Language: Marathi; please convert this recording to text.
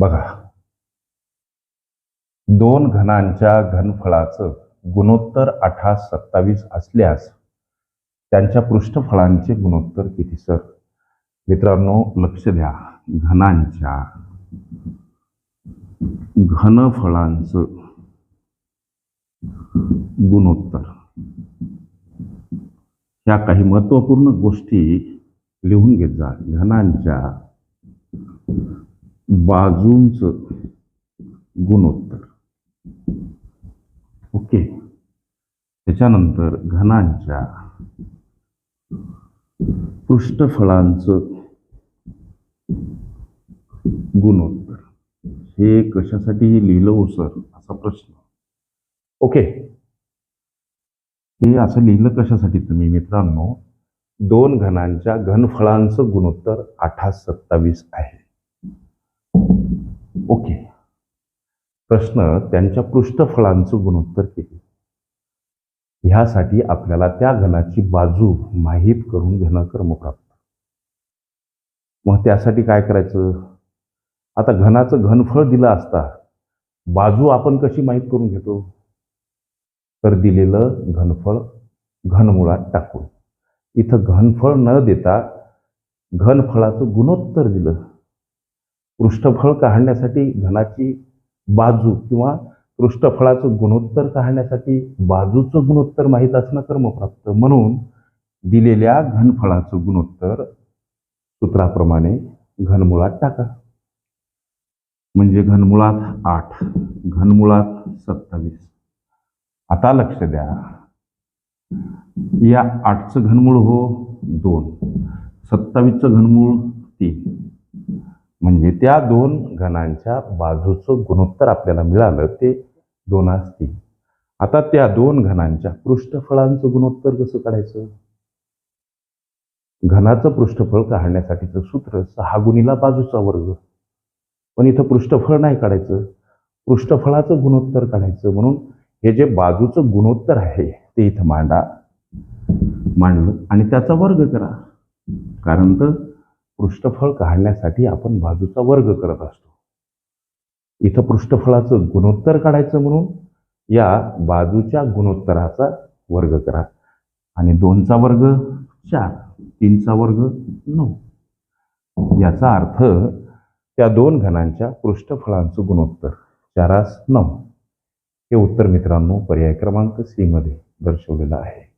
बघा. दोन घनांच्या घनफळाचं गुणोत्तर अठरा सत्तावीस असल्यास त्यांच्या पृष्ठफळांचे गुणोत्तर किती सर? मित्रांनो लक्ष द्या. घनांच्या घनफळांचं गुणोत्तर. ह्या काही महत्त्वपूर्ण गोष्टी लिहून घेत जा. घनांच्या बाजूंचं गुणोत्तर. ओके? त्याच्यानंतर घनांच्या पृष्ठफळांचं गुणोत्तर. हे कशासाठी लिहिलं हो सर? असा प्रश्न. ओके? हे असं लिहिलं कशासाठी तुम्ही मित्रांनो? दोन घनांच्या घनफळांचं गुणोत्तर आठा सत्तावीस आहे. ओके. प्रश्न त्यांच्या पृष्ठफळांचं गुणोत्तर किती? ह्यासाठी आपल्याला त्या घनाची बाजू माहीत करून घेणं कर्मप्राप्त. मग त्यासाठी काय करायचं? आता घनाचं घनफळ दिलं असता बाजू आपण कशी माहीत करून घेतो? तर दिलेलं घनफळ घनमुळात टाकून. इथं घनफळ न देता घनफळाचं गुणोत्तर दिलं. पृष्ठफळ काढण्यासाठी घनाची बाजू किंवा पृष्ठफळाचं गुणोत्तर काढण्यासाठी बाजूचं गुणोत्तर माहीत असणं कर्मप्राप्त. म्हणून दिलेल्या घनफळाचं गुणोत्तर सूत्राप्रमाणे घनमुळात टाका. म्हणजे घनमुळात आठ घनमुळात सत्तावीस. आता लक्ष द्या. या आठचं घनमूळ हो दोन सत्तावीसचं घनमूळ तीन. म्हणजे त्या दोन घनांच्या बाजूचं गुणोत्तर आपल्याला मिळालं ते दोन असतील. आता त्या दोन घनांच्या पृष्ठफळांचं गुणोत्तर कसं काढायचं? घनाचं पृष्ठफळ काढण्यासाठीचं सूत्र सहा गुणीला बाजूचा वर्ग. पण इथं पृष्ठफळ नाही काढायचं. पृष्ठफळाचं गुणोत्तर काढायचं म्हणून हे जे बाजूचं गुणोत्तर आहे ते इथं मांडा मांडलं. आणि त्याचा वर्ग करा. कारण तर पृष्ठफळ काढण्यासाठी आपण बाजूचा वर्ग करत असतो. इथं पृष्ठफळाचं गुणोत्तर काढायचं म्हणून या बाजूच्या गुणोत्तराचा वर्ग करा. आणि दोनचा वर्ग चार तीनचा वर्ग नऊ. याचा अर्थ त्या दोन घनांच्या पृष्ठफळांचं गुणोत्तर चारास नऊ. हे उत्तर मित्रांनो पर्याय क्रमांक सी मध्ये दर्शवलेलं आहे.